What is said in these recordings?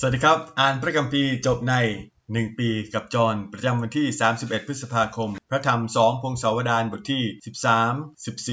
สวัสดีครับ อ่านพระคัมภีร์จบใน 1 ปีกับจอห์นประจำวันที่ 31 พฤษภาคม พระธรรม2พงศาวดารบทที่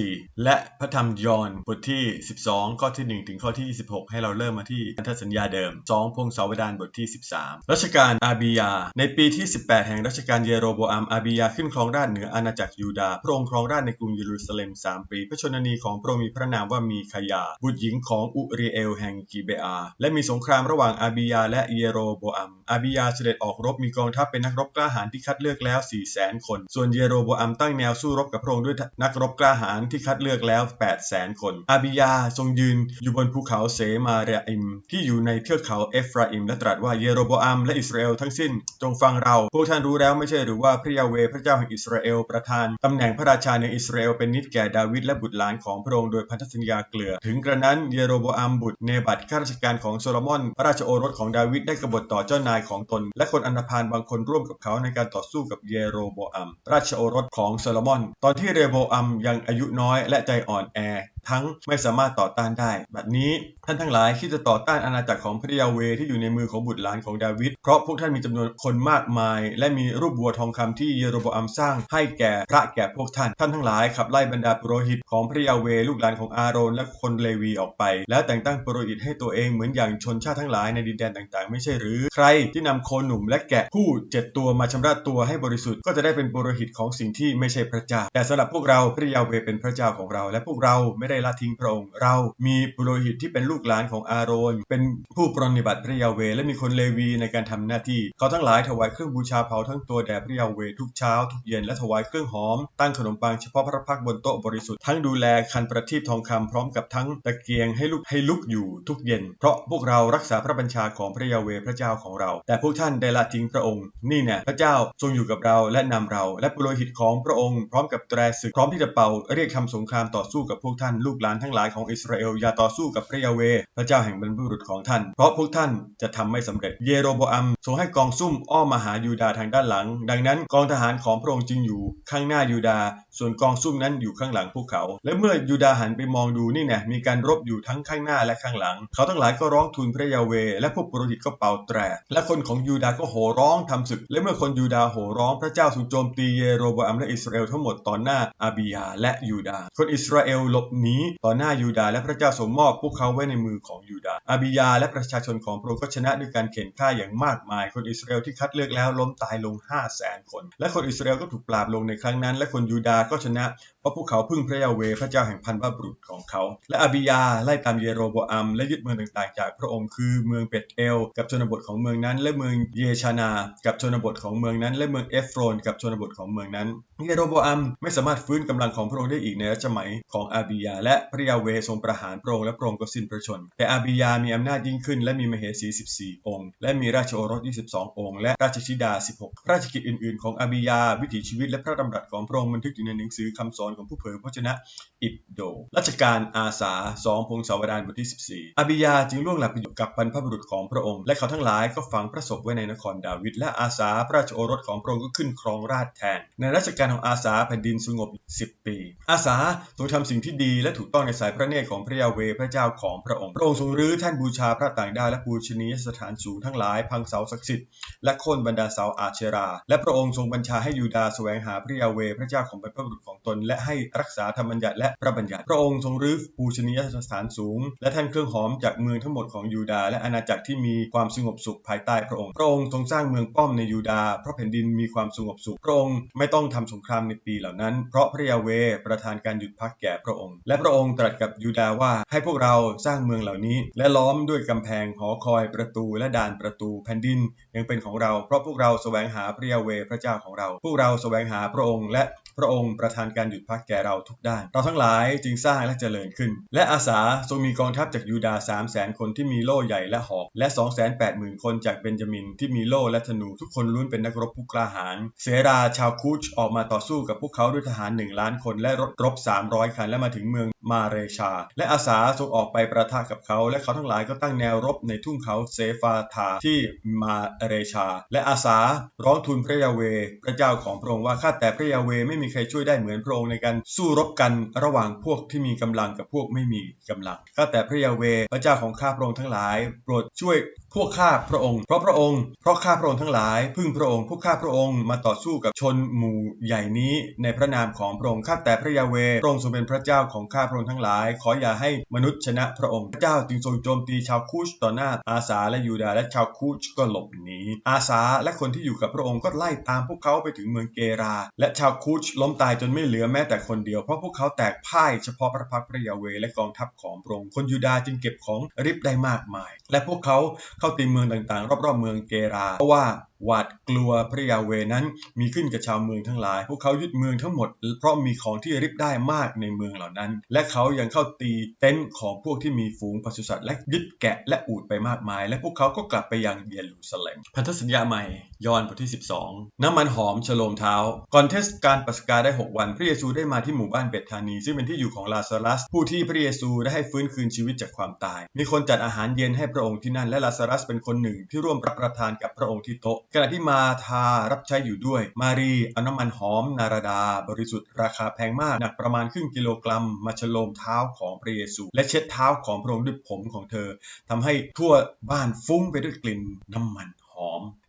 13 14 และพระธรรมยอห์นบทที่ 12 ข้อที่ 1 ถึงข้อที่ 26 ให้เราเริ่มมาที่พันธสัญญาเดิม 2 พงศาวดารบทที่ 13 รัชกาลอาบียา ในปีที่ 18 แห่งรัชกาลเยโรโบอัมอาบียาขึ้นครองราชเหนืออาณาจักรยูดาห์พระองค์ครองราชในกรุงเยรูซาเล็ม 3 ปี พระชนนีของพระองค์มีพระนามว่ามีคายา บุตรหญิงของอุริเอลแห่งกิเบอาและมีสงครามระหว่างอาบียา และเยโรโบอัมอาบียาเสด็จออกรบมีกองทัพเป็นนักรบกล้าหาญที่คัดเลือกแล้ว4 0 0 0 0 0 คนส่วนเยโรโบอัมตั้งแนวสู้รบกับพระองค์ด้วยนักรบกล้าหาญที่คัดเลือกแล้ว 8 0 0 0 0 0คน อาบิยาทรงยืนอยู่บนภูเขาเสมาเรอิม ที่อยู่ในเทือกเขาเอฟราอิม และตรัสว่าเยโรโบอัมและอิสราเอลทั้งสิ้น จงฟังเรา พวกท่านรู้แล้วไม่ใช่หรือว่าพระยาเวพระเจ้าแห่งอิสราเอลประทานตำแหน่งพระราชาในอิสราเอลเป็นนิดแก่ดาวิดและบุตรหลานของพระองค์โดยพันธสัญญาเกลือ ถึงกระนั้นเยโรโบอัมบุตรเนบัตข้าราชการของโซโลมอน พระราชโอรสของดาวิดได้กบฏต่อเจ้านายของตน และคนอันธพาลบางคนร่วมกับเขาในการต่อสู้กับเยโรโบอัมราชโอรสของโซโลมอน ตอนที่เรโบอัมยังอายุน้อยและใจอ่อนแอ ทั้งไม่สามารถต่อต้านได้ แบบนี้ท่านทั้งหลายคิดจะต่อต้านอาณาจักรของพระยาเวที่อยู่ในมือของบุตรหลานของดาวิดเพราะพวกท่านมีจำนวนคนมากมาย และมีรูปบัวทองคำที่เยโรโบอัมสร้างให้แก่พระแก่พวกท่านท่านทั้งหลายขับไล่บรรดาปุโรหิตของพระยาเวลูกหลานของอาโรนและคนเลวีออกไป แล้วแต่งตั้งปุโรหิตให้ตัวเองเหมือนอย่างชนชาติทั้งหลายในดินแดนต่างๆ ไม่ใช่หรือ ใครที่นำโคหนุ่มและแกะผู้เจ็ดตัวมาชำระตัวให้บริสุทธิ์ก็จะได้เป็นปุโรหิตของสิ่งที่ไม่ใช่พระเจ้า แต่สำหรับพวกเราพระยาเวเป็นพระเจ้าของเรา และพวกเราไม่ได้ละทิ้งพระองค์ เรามีปุโรหิตที่เป็นลูกหลานของอาโรน เป็นผู้ปรนนิบัติพระยาเว และมีคนเลวีในการทำหน้าที่ เขาทั้งหลายถวายเครื่องบูชาเผาทั้งตัวแด่พระยาเวทุกเช้าทุกเย็นและถวายเครื่องหอม ตั้งขนมปังเฉพาะพระพักบนโต๊ะบริสุทธิ์ทั้งดูแลคันประทีปทองคำพร้อมกับทั้งตะเกียงให้ลุกให้ลุกอยู่ทุกเย็น เพราะพวกเรารักษาพระบัญชาของพระยาเวพระเจ้าของเรา แต่พวกท่านได้ละทิ้งพระองค์ นี่เนี่ยพระเจ้าทรงอยู่กับเราและนำเราและปุโรหิตของพระองค์พร้อมกับแตรศึกพร้อมที่จะเป่าเรียกทำสงครามต่อสู้กับพวกท่านลูกหลานทั้งหลายของอิสราเอลอย่าต่อสู้กับพระยาเว พระเจ้าแห่งบรรพบุรุษของท่าน เพราะพวกท่านจะทำไม่สำเร็จเยโรโบอัมทรงให้กองซุ่มอ้อมมาหายูดาห์ทางด้านหลัง ดังนั้นกองทหารของพระองค์จึงอยู่ข้างหน้ายูดาห์ ส่วนกองซุ่มนั้นอยู่ข้างหลังพวกเขา และเมื่อยูดาหันไปมองดูนี่เนี่ยมีการรบอยู่ทั้งข้างหน้าและข้างหลัง เขาทั้งหลายก็ร้องทูลพระยาเว และพวกปุโรหิตก็เป่าแตร และคนของยูดาห์ก็โห่ร้องทำศึก และเมื่อคนยูดาห์โห่ร้องพระเจ้าทรงโจมตีเยโรบอัมและอิสราเอลทั้งหมดต่อหน้าอาบียาและยูดาห์คนอิสราเอลหลบหนีต่อหน้ายูดาห์และพระเจ้าทรงมอบพวกเขาไว้ในมือของยูดาห์อาบียาและประชาชนของพระองค์ก็ชนะด้วยการเข็นฆ่าอย่างมากมาย คนอิสราเอลที่คัดเลือกแล้วล้มตายลง5 0 0แสนคน และคนอิสราเอลก็ถูกปราบลงในครั้งนั้น และคนยูดาก็ชนะเพ ราะพวกเขาพึ่งพระยาเวพระเจ้าแห่งพันธุ์บุรุษของเขา และอาบิยาไล่ตามเยโรโบอัม และยึดเมืองต่างๆ จากพระองค์คือเมืองเปตเอล กับชนบทของเมืองนั้น และเมืองเยชานา กับชนบทของเมืองนั้น และเมืองเอฟโรน กับชนบทของเมืองนั้นเยโรโบอัมไม่สามารถฟื้นกำลังของพระองค์ได้อีกในรัชสมัยของอาบิยา และพระยาเวทรงประหารพระองค์และพระองค์ก็สิ้นพระชน แต่อาบิยามีอำนาจยิ่งขึ้น และมีมเหสี 14 องค์ และมีราชโอรส 22 องค์ และราชธิดา 16 ราชกิจอื่นๆ ของอาบิยา วิถีชีวิตและพระดำรัสของพระองค์บันทึกอยู่ในหนังสือคำสอนของผู้เผยพระชนะอิดโด รัชกาลอาสาสองพงศาวดารบทที่ 14 อบิยาจึงล่วงหลับไปอยู่กับบรรพบุรุษของพระองค์ และเขาทั้งหลายก็ฝังพระศพไว้ในนครดาวิด และอาสาพระราชโอรสของพระองค์ก็ขึ้นครองราชแทน ในรัชกาลของอาสาแผ่นดินสงบ 10 ปี อาสาทรงทำสิ่งที่ดีและถูกต้องในสายพระเนตรของพระยาเวพระเจ้าของพระองค์ พระองค์ทรงรื้อแท่นบูชาพระต่างดาวและปูชนียสถานสูงทั้งหลายพังเสาศักดิ์สิทธิ์และโค่นบรรดาเสาอาเชรา และพระองค์ทรงบัญชาให้ยูดาห์แสวงหาพระยาเวพระเจ้าของบรรพบุรุษของตนและให้รักษาธรรมบัญญัติและพระบัญญัติ พระองค์ทรงรื้อปูชนียสถานสูง และท่านเครื่องหอมจากเมืองทั้งหมดของยูดาห์และอาณาจักรที่มีความสงบสุขภายใต้พระองค์ พระองค์ทรงสร้างเมืองป้อมในยูดาห์เพราะแผ่นดินมีความสงบสุข พระองค์ไม่ต้องทำสงครามในปีเหล่านั้น เพราะพระยาเวประทานการหยุดพักแก่พระองค์ และพระองค์ตรัสกับยูดาห์ว่าให้พวกเราสร้างเมืองเหล่านี้ และล้อมด้วยกำแพงหอคอยประตูและด่านประตูแผ่นดินยังเป็นของเรา เพราะพวกเราแสวงหาพระยาเวพระเจ้าของเรา พวกเราแสวงหาพระองค์ และพระองค์ประทานการหยุดพักแก่เราทุกด้าน เราทั้งหลายจึงสร้างและเจริญขึ้น และอาสาทรงมีกองทัพจากยูดาห์สามแสนคนที่มีโล่ใหญ่และหอก และ2 8 0 0 0 0 คนจากเบนจามินที่มีโล่และธนูทุกคนล้วนเป็นนักรบผู้กล้าหาญเสราชาวคูชออกมาต่อสู้กับพวกเขาด้วยทหารหนึ่งล้านคนและรถรบ300คันและมาถึงเมือง มาเรชา และอาสาทรงออกไปประทะกับเขา และเขาทั้งหลายก็ตั้งแนวรบในทุ่งเขาเซฟาทาที่มาเรชา และอาสาร้องทูลพระยาเว พระเจ้าของพระองค์ว่าข้าแต่พระยาเวไม่มีใครช่วยได้เหมือนพระองค์ในการสู้รบกันระหว่างพวกที่มีกำลังกับพวกไม่มีกำลังข้าแต่พระยาเว พระเจ้าของข้าพระองค์ทั้งหลาย โปรดช่วย พวกข้าพระองค์ เพราะพระองค์ เพราะข้าพระองค์ทั้งหลาย พึ่งพระองค์ พวกข้าพระองค์มาต่อสู้กับชนหมู่ใหญ่นี้ในพระนามของพระองค์ ข้าแต่พระยาเวพระองค์ทรงเป็นพระเจ้าของข้าพระองค์ทั้งหลาย ขออย่าให้มนุษย์ชนะพระองค์ พระเจ้าจึงทรงโจมตีชาวคูชต่อหน้าอาสาและยูดาและชาวคูชก็หลบหนี อาสาและคนที่อยู่กับพระองค์ก็ไล่ตามพวกเขาไปถึงเมืองเกรา และชาวคูชล้มตายจนไม่เหลือแม้แต่คนเดียว เพราะพวกเขาแตกพ่ายเฉพาะพระพักตร์พระยาเวและกองทัพของพระองค์ คนยูดาจึงเก็บของริบได้มากมาย และพวกเขาเข้าตีเมืองต่างๆ รอบๆเมืองเกราเพราะว่า หวาดกลัวพระยาเวนั้นมีขึ้นกับชาวเมืองทั้งหลาย พวกเขายึดเมืองทั้งหมด เพราะมีของที่ริบได้มากในเมืองเหล่านั้น และเขายังเข้าตีเต็นท์ของพวกที่มีฝูงปศุสัตว์และยึดแกะและอูฐไปมากมาย และพวกเขาก็กลับไปยังเยรูซาเล็มพันธสัญญาใหม่ยอห์นบทที่ 12 น้ำมันหอมฉโลมเท้า ก่อนเทศกาลปัสกาได้ 6 วันพระเยซูได้มาที่หมู่บ้านเบธานี ซึ่งเป็นที่อยู่ของลาซารัส ผู้ที่พระเยซูได้ให้ฟื้นคืนชีวิตจากความตาย มีคนจัดอาหารเย็นให้พระองค์ที่นั่นและลาซารัสเป็นคนหนึ่งที่ร่วมรับประทานกับพระองค์ที่โต๊ะขณะที่มาทารับใช้อยู่ด้วย มารีเอาน้ำมันหอมนาราดา บริสุทธิ์ราคาแพงมากหนักประมาณครึ่งกิโลกรัม มาฉโลมเท้าของพระเยซู และเช็ดเท้าของพระองค์ด้วยผมของเธอทำให้ทั่วบ้านฟุ้งไปด้วยกลิ่นน้ำมัน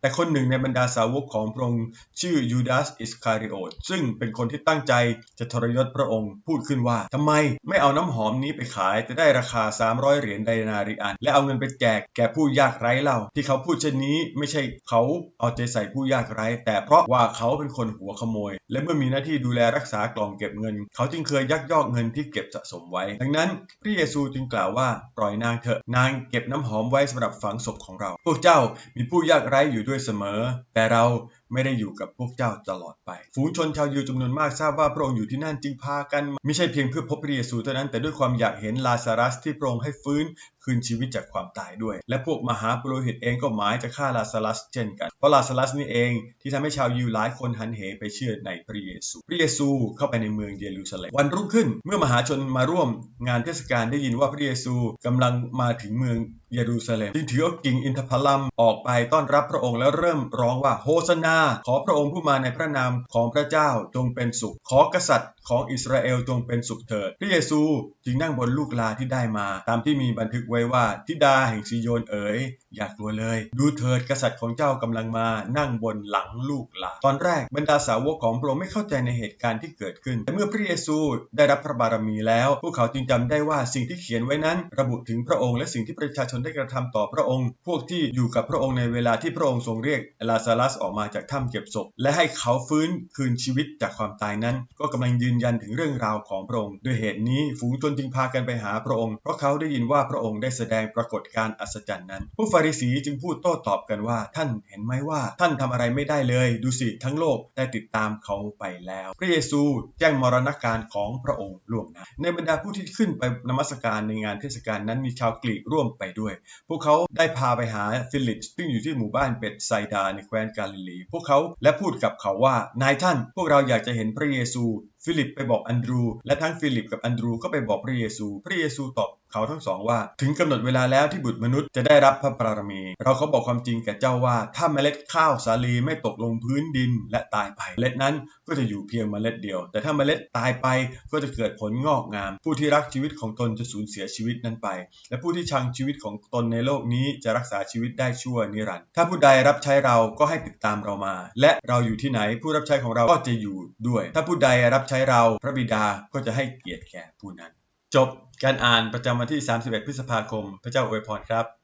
แต่คนหนึ่งในบรรดาสาวกของพระองค์ชื่อยูดาสอิสคาริโอตซึ่งเป็นคนที่ตั้งใจจะทรยศพระองค์พูดขึ้นว่าทำไมไม่เอาน้ำหอมนี้ไปขายจะได้ราคา 300 เหรียญไดนาริอัน และเอาเงินไปแจกแก่ผู้ยากไร้เล่าที่เขาพูดเช่นนี้ไม่ใช่เขาเอาใจใส่ผู้ยากไร้ แต่เพราะว่าเขาเป็นคนหัวขโมย และเมื่อมีหน้าที่ดูแลรักษากล่องเก็บเงิน เขาจึงเคยยักยอกเงินที่เก็บสะสมไว้ ดังนั้นพระเยซูจึงกล่าวว่าปล่อยนางเถอะนางเก็บน้ำหอมไว้สำหรับฝังศพของเรา พวกเจ้ามีผู้ยากไร้อยู่ด้วยเสมอ แต่เรา ไม่ได้อยู่กับพวกเจ้าตลอดไป ฝูงชนชาวยิวจำนวนมากทราบว่าพระองค์อยู่ที่นั่นจึงพากัน ไม่ใช่เพียงเพื่อพบพระเยซูเท่านั้นแต่ด้วยความอยากเห็นลาซารัสที่พระองค์ให้ฟื้นคืนชีวิตจากความตายด้วย และพวกมหาปุโรหิตเองก็หมายจะฆ่าลาซารัสเช่นกัน เพราะลาซารัสนี่เองที่ทำให้ชาวยิวหลายคนหันเหไปเชื่อในพระเยซู พระเยซูเข้าไปในเมืองเยรูซาเล็ม วันรุ่งขึ้นเมื่อมหาชนมาร่วมงานเทศกาลได้ยินว่าพระเยซูกำลังมาถึงเมืองเยรูซาเล็มจึงถือเอากิ่งอินทผลัมออกไปต้อนรับพระองค์แล้วเริ่มร้องว่าโฮสนาขอพระองค์ผู้มาในพระนามของพระเจ้าจงเป็นสุข ขอกษัตริย์ของอิสราเอลจงเป็นสุขเถิด พระเยซูจึงนั่งบนลูกลาที่ได้มา ตามที่มีบันทึกไว้ว่า ทิดาแห่งซีโยนเอ๋ย อย่ากลัวเลย ดูเถิดกษัตริย์ของเจ้ากำลังมานั่งบนหลังลูกหลานตอนแรกบรรดาสาวกของพระองค์ไม่เข้าใจในเหตุการณ์ที่เกิดขึ้น แต่เมื่อพระเยซูได้รับพระบารมีแล้ว พวกเขาจึงจำได้ว่าสิ่งที่เขียนไว้นั้น ระบุถึงพระองค์และสิ่งที่ประชาชนได้กระทำต่อพระองค์ พวกที่อยู่กับพระองค์ในเวลาที่พระองค์ทรงเรียกลาซารัสออกมาจากถ้ำเก็บศพ และให้เขาฟื้นคืนชีวิตจากความตายนั้น ก็กำลังยืนยันถึงเรื่องราวของพระองค์ ด้วยเหตุนี้ฝูงชนจึงพากันไปหาพระองค์ เพราะเขาได้ยินว่าพระองค์ได้แสดงปรากฏการณ์อัศจรรย์นั้น ผู้ฟาริสีจึงพูดโต้ตอบกันว่า ท่านเห็นไหมว่า ท่านทำอะไรไม่ได้เลย ดูสิทั้งโลกได้ติดตามเขาไปแล้ว พระเยซูแจ้งมรณการของพระองค์ล่วงหน้าในบรรดาผู้ที่ขึ้นไปนมัสการในงานเทศกาลนั้นมีชาวกรีกร่วมไปด้วย พวกเขาได้พาไปหาฟิลิปซึ่งอยู่ที่หมู่บ้านเบตไซดาในแคว้นกาลิลี พวกเขาและพูดกับเขาว่านายท่าน พวกเราอยากจะเห็นพระเยซูฟิลิปไปบอกอันดรู และทั้งฟิลิปกับอันดรูก็ไปบอกพระเยซู พระเยซูตอบ เขาทั้งสองว่า ถึงกำหนดเวลาแล้วที่บุตรมนุษย์จะได้รับพระบารมี เราเขาบอกความจริงแก่เจ้าว่า ถ้าเมล็ดข้าวสาลีไม่ตกลงพื้นดินและตายไปเมล็ดนั้นก็จะอยู่เพียงเมล็ดเดียว แต่ถ้าเมล็ดตายไปก็จะเกิดผลงอกงาม ผู้ที่รักชีวิตของตนจะสูญเสียชีวิตนั้นไป และผู้ที่ชังชีวิตของตนในโลกนี้จะรักษาชีวิตได้ชั่วนิรันดร์ถ้าผู้ใดรับใช้เราก็ให้ติดตามเรามา และเราอยู่ที่ไหนผู้รับใช้ของเราก็จะอยู่ด้วย ถ้าผู้ใดรับใช้เราพระบิดาก็จะให้เกียรติแก่ผู้นั้น จบการอ่านประจำวันที่ 31 พฤษภาคม พระเจ้าอวยพรครับ